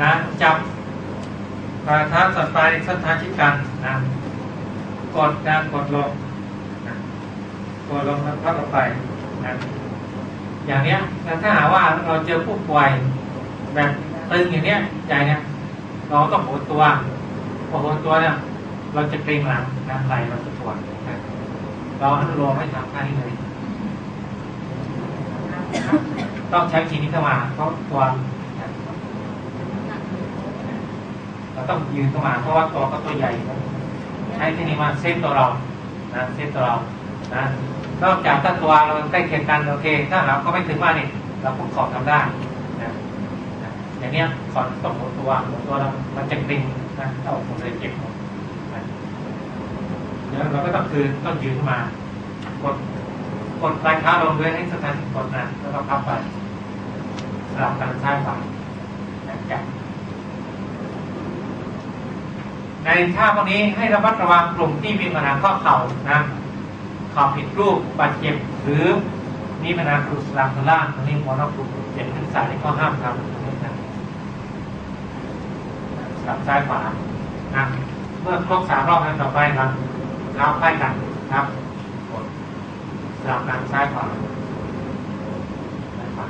นะจับฝ่าเท้าสัดไปสันทาชิกันนะกดนะกดลงนะกดลงแล้วพับออกไปนะอย่างเนี้ยถ้าหาว่าเราเจอผู้ป่วยแบบตึงอย่างเนี้ยใจเนี่ยเราต้องโหดตัวพอโหดตัวเนี่ยเราจะเกรงหลังนะไหลเราจะปวดเราอนุโลมให้ทำท่านี้เลย ต้องใช้ชีนิเข้ามาเพราะตัว เราต้องยืนเข้ามาเพราะว่าตัวก็ตัวใหญ่ใช้ที่นี้มาเซฟตัวเรานะเซฟตัวเรานะนอกจากถ้าตัวเราใกล้เคียงกันโอเค ถ้าเราก็ไม่ถึงมากนี่เราพุกขอบทำได้นะอย่างเนี้ยขอนต้องหัวตัวหัวตัวเรามันจะกริงนะถ้าออกหมเลยเจ็บหมดนะเดี๋ยเราก็ต้องคือต้องยืนขึ้นมากดกดปลายเท้าลงด้วยให้สถานกดนะแล้วก็พับไปสลับกันซ้ายขวาจับ ในท่าพวกนี้ให้ระมัดระวังกลุ่มที่มีปัญหาข้อเข่านะเข่าผิดรูปบาดเจ็บหรือมีปัญหากรุสลามล่างตรงนี้หมอนอกกลุ่มเจ็บขึ้นสายนี่ก็ห้ามทำตรงนี้นะสลับซ้ายขวานะเมื่อครบสามรอบแล้วต่อไปครับเท้าใกล้กันครับกดสลับกันซ้ายขวาซ้ายขวา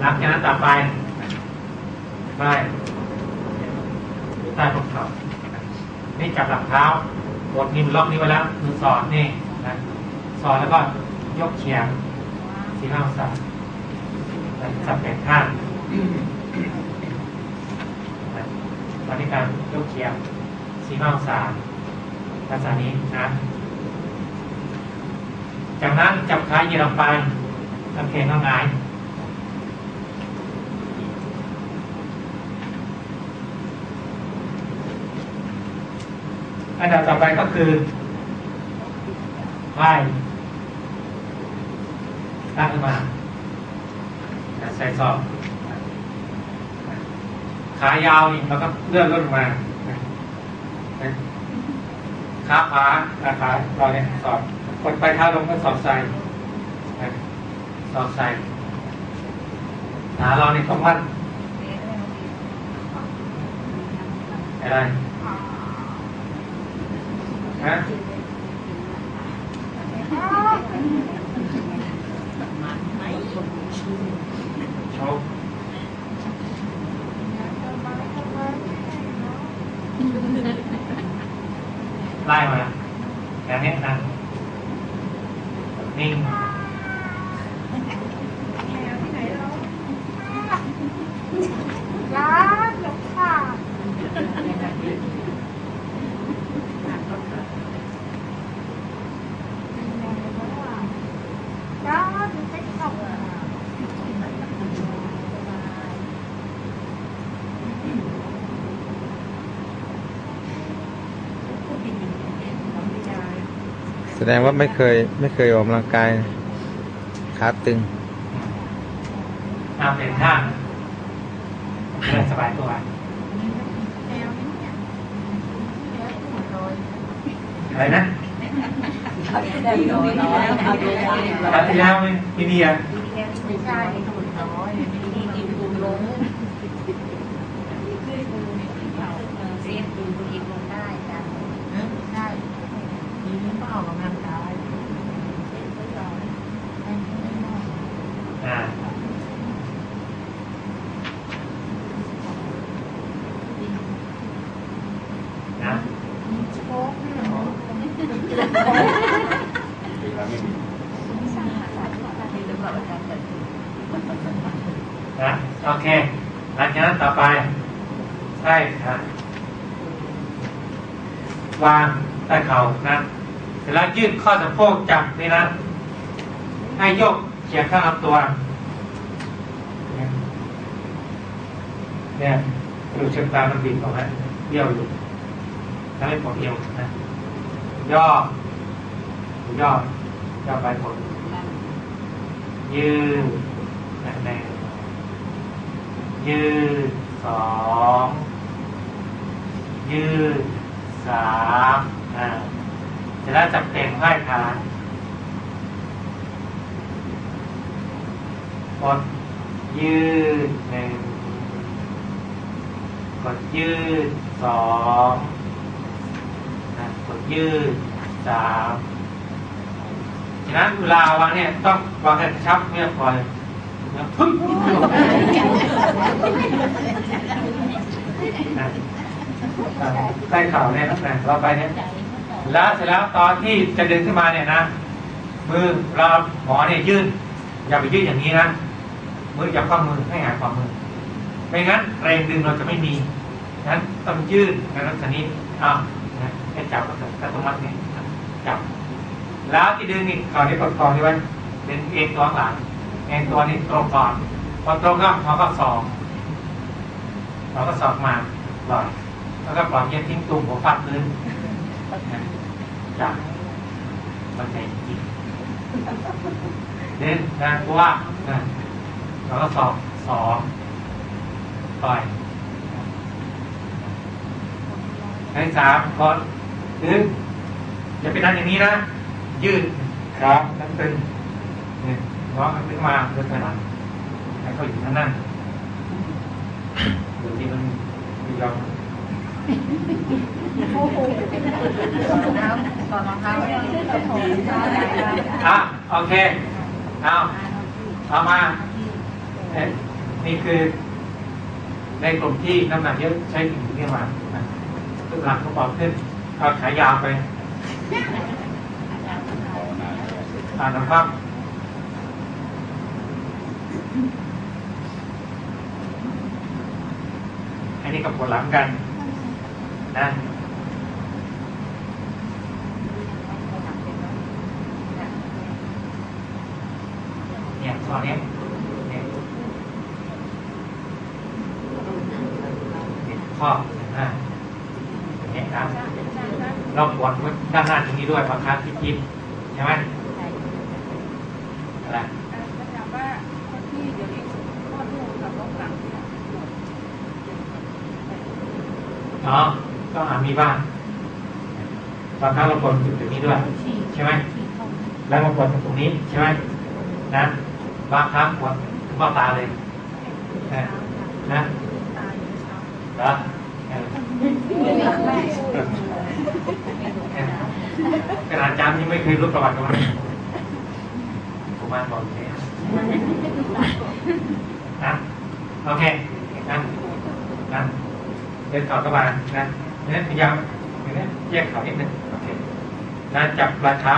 หลังจากนั้นต่อไปไป ใต้พวกเขานี่จับหลังเท้ากดนิ้วล็อกนี้ไว้แล้วมือสอดนี่นะสอดแล้วก็ยกเฉียงสี่ห้าองศาสับเปลี่ยนข้างตอนนี้การยกเฉียงสี่ห้าองศาลักษณะนี้นะ จากนั้นจับขาเหยียดออกไปตะเข็งข้างหงาย อันดับต่อไปก็คือไพ่ตั้งขึ้นมาใส่ซอกขายาวอีกแล้วก็เลื่อนลดลงมาขาขาขาขาเราเนี่ยสอดกดไปเท้าลงก็สอดใส่สอดใส่ขาเราเนี่ต้องมั่นอะไร ฮะโชว์ไล่มาอย่างนี้นะนิ่ง รักหลงค่ะรักหติ๊กต็อก แสดงว่าไม่เคย ไม่เคยออกกำลังกายขาตึงตามเป็นท่าเรื่องสบายตัวแอลนี่เนี่ยแอลปวดร้อยอะไรนะได้น้อยน้อยเอาดูได้อาทิตย์แล้วพี่เดียไม่ใช่ปวดร้อย ดีกินปูลงเซฟดูกินลงได้กัน ใช่มีเปล่าออกกำลังกาย อ่านะโชคเนี่ยนะโอเคหลังจากนั้นต่อไปใช่ค่ะวางใต้เข่านะเสร็จแล้วยืดข้อสะโพกจับนี่นะให้ยก เฉียงข้างลำตัว เนี่ยกระดูกเชิงกรามันบิดออกมาเบี้ยวอยู่ทำให้ปวดเอวนะย่อย่อย่อไปผลยืดแรงยืดสองยืดสามอ่าเสร็จแล้วจับเต่งไพ่ขา กดยืดแรดยืดสองนะกดยืดสามฉะนั้นเวลาวางเนี่ยต้องวางให้กระชับไม่ปล่อยนะพึ่งใต้เข่าเนี่ยนะเราไปเนี่ยแล้วเสร็จแล้วตอนที่จะเดินขึ้นมาเนี่ยนะมือเราหมอเนี่ยยื่นอย่าไปยื่นอย่างนี้นะ มืออย่าคว้ามือให้หายความมือ ไม่งั้นแรงดึงเราจะไม่มีนั้นต้องยืดในลักษณะนี้อ้าวนะให้จับก็อัตโนมัติเนี่ยจับ แล้วที่ดึงนี่คราวนี้ประคองนี่ไว้เป็นเอ็นตัวหลังเอ็นตัวนี้ตรงก่อนพอตรงก็เราก็สองเราก็สอบมาปล่อยแล้วก็ปล่อยเย็นทิ้งตุ่มหัวฟาดพื้นนะจับมันใจจริงเดินนะเพราะว่า นะเราก็สอบสองปล่อยในสามพอดึงอย่าไปนั่งอย่างนี้นะ ยืดครับนั่นตึงเนี่ยน้องขึ้นมาเดินไปหลังให้เขาอยู่ท่างนั่นเดี๋ยวนี้มันไม่ยอมน้ำก่อนรองเท้าไม่ต้องยืดกับผมได้ได้อะโอเค เอาเอามาเอ๊ะ นี่คือในกลุ่มที่น้ำหนักเยอะใช้ถึงเรียมานะทุกหลังก็ปอบขึ้นเอาขายาวไปอ่านนะครับอันนี้กับปวดหลังกันนะเนี่ยตอนนี้เนี่ยเนี่ย ข้ออ่าเนี่ยนะเราปวดด้านหน้าตรงนี้ด้วยบางครั้งที่กินใช่ไหมอะไรถามว่าที่เดี๋ยวนี้ข้อลูกกับน้องหลังเนี่ยอ๋อก็อาจมีบ้างบางครั้งเราปวดจุดตรงนี้ด้วย ใช่ไหมแล้วมาปวดตรงนี้ใช่ไหมนะบางครั้งปวดถึงเบ้าตาเลยนะนะ เหรอเออขนาดจำยังไม่เคยรู้ประวัติกันเลยผมมาบอกเลยนะโอเคนะนะเดินต่อกระบาลนะเนี่ยพยายามเนี่ยแยกเขานิดนึงโอเคนะจับปลายเท้า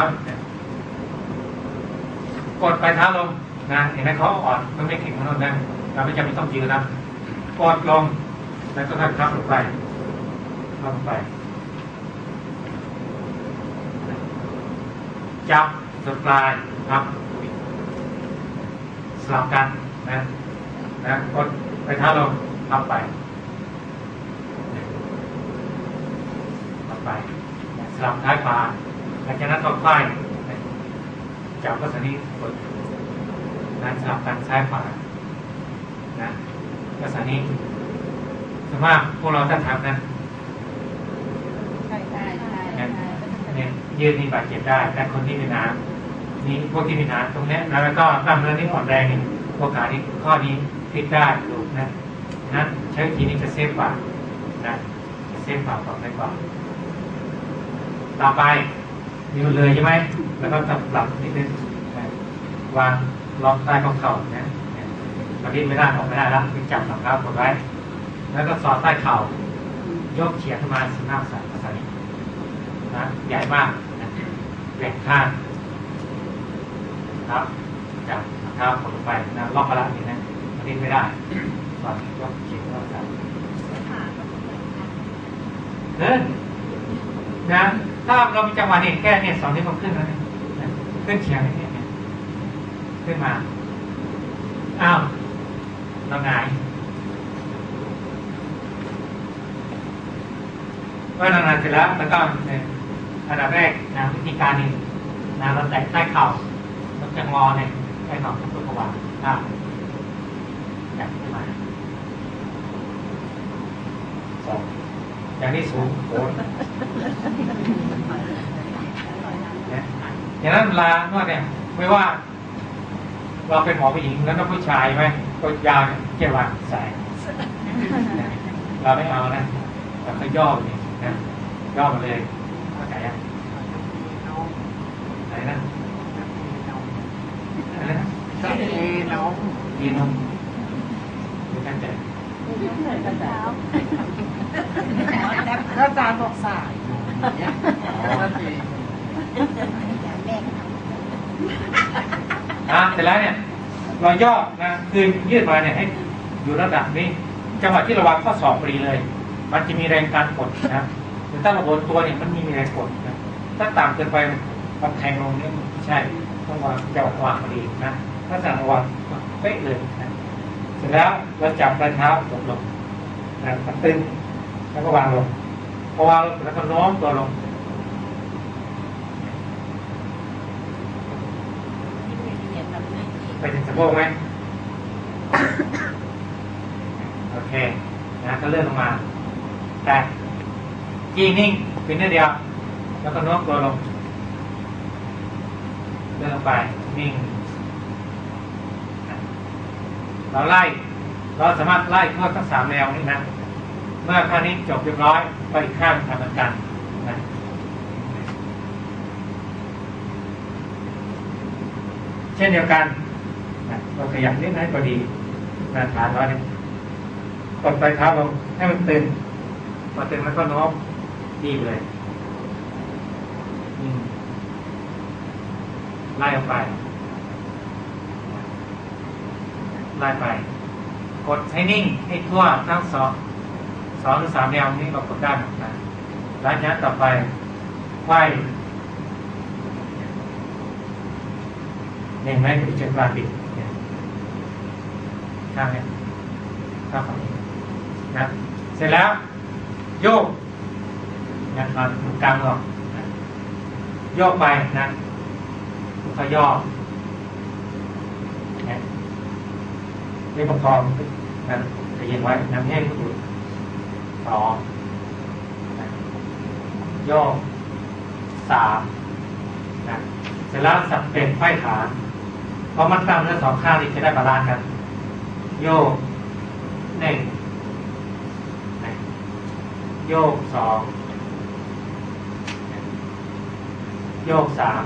กดปลายเท้าลงนะเห็นไหมเขาอ่อนมันไม่แข็งขนาดนั้นเราไม่จำเป็นต้องยืนนะกดลง แล้วก็ค่อยพับลงไปพับไป จับสปลายพับสลับกันนะนะกดไปท้าลงพับไปพับไปสลับท้ายขวาหลังจากนั้นก็ค่อยจับกษณะนี้กดนะสลับกันซ้ายขวานะลักษ ณะนี้สมมติพวกเราถ้าทำนะใช่ใช่ใช่เนี่ยเนี่ยยืนนี่บาดเจ็บได้ แต่คนที่มีน้ำนี่พวกที่มีน้ำตรงเนี้ยแล้วก็กล้ามเนื้อนี่อ่อนแรงนี่โอกาสนี้ข้อนี้พลิกได้ดูนะนั้นใช้วิธีนี้จะเซฟกว่านะเซฟกว่าปลอดภัยกว่าต่อไปนิ้วเลยใช่ไหมแล้วก็จับหลับนิดนึงนะวางรองใต้ข้อเข่านะเนี่ยกระดิ่งไม่ได้ออกไม่ได้แล้วจับหลังเท้ากดไว้ แล้วก็สอดใต้เข่ายกเฉียงขึ้นมาสิบห้าองศาภาษานี้นะใหญ่มากนะแหว่งข้างครับจับเท้ากดลไปนะล็อกมาแล้วนี่นะมันดิ้นไม่ได้สอดยกเฉียงขึ้นมาครับเดินะถ้าเรามีจังหวะนี่แก้เนี่ยสองนิ้วก็ขึ้นแล้วเนี่ยขึ้นเฉียงเนี่ยเนี่ยขึ้นมาอ้าวเราหงาย เมื่อนานๆเสร็จแล้วแล้วก็เนี่ยอันดับแรกนะวิธีการหนี้นะเราแตะใต้เข่าเราจะงอเนี่ยใต้เข่าทุกตัววางนะจับขึ้นมาสองอย่างนี้สูงโอนเนี่ยอย่างนั้นเวลานวดเนี่ยไม่ว่า เราเป็นหมอผู้หญิงแล้วก็ผู้ชายไหมก็ยาวเกี่ยวกับสายเราไม่เอานะเราย่อไปนี่ นะย่อมาเลยเข้าใจยังอะไรนะอะไรนะเอน้องยีนมไม่เข้าใจถ้าจานบอกสายเนี่ยก็คืออะเสร็จแล้วเนี่ยเราย่อนะคือยืดมาเนี่ยให้อยู่ระดับนี้ จังหวะที่เราวางข้อศอกพอดีเลย มันจะมีแรงการกดนะหรือถ้าเราบนตัวเนี่ยมันมีแรงกดนะถ้าต่ำเกินไปมันแทงลงเนี่ยมันไม่ใช่ต้องวางจังหวะวางพอดีนะถ้าสั่งวางเป๊ะเลยนะเสร็จแล้วเราจับปลายเท้ากดลงนะมันตึงแล้วก็วางลงพอวางลงแล้วก็โน้มตัวลงไปถึงสะโพกไหมโอเคนะก็เลื่อนลงมา แต่จีนิ่งเป็นนื้อเดียว แล้วก็โน้มตัวลงเลื่อนลงไปนิ่งเราไล่ เราสามารถไล่ทั่วทั้งสามแนวนี้นะ เมื่อข้างนี้จบเรียบร้อยไปอีกข้างทำเหมือนกันนะเช่นเดียวกันนะเราขยับนิดหน่อยก็ดีนะฐานเราเนี่ยกดปลาเท้าลงให้มันตึง พอตึงแล้วก็โน้มดีเลยไล่ออกไป ไล่ไป กดให้นิ่งให้ทั่วทั้งสองสองหรือสามแนวนี้เรากดได้หมดนะหลังจากนั้นต่อไปไขว้เห็นไหมเป็นเชิงกราฟิกเนี่ยข้างเนี่ยข้างนี้นะ เสร็จแล้ว โยกนะตอนกลางออกโยกไปนะค่อยย่อเนี่ยเรียกประคองนะจะเย็นไว้น้ำแห้งก็ดูดสองโยกสามนะเสร็จแล้วสับเป็นไขว้ขาเพราะมันกล้ามเนื้อสองข้างนี่จะได้บาลานซ์กัน โยกหนึ่ง โยกสองโยกสาม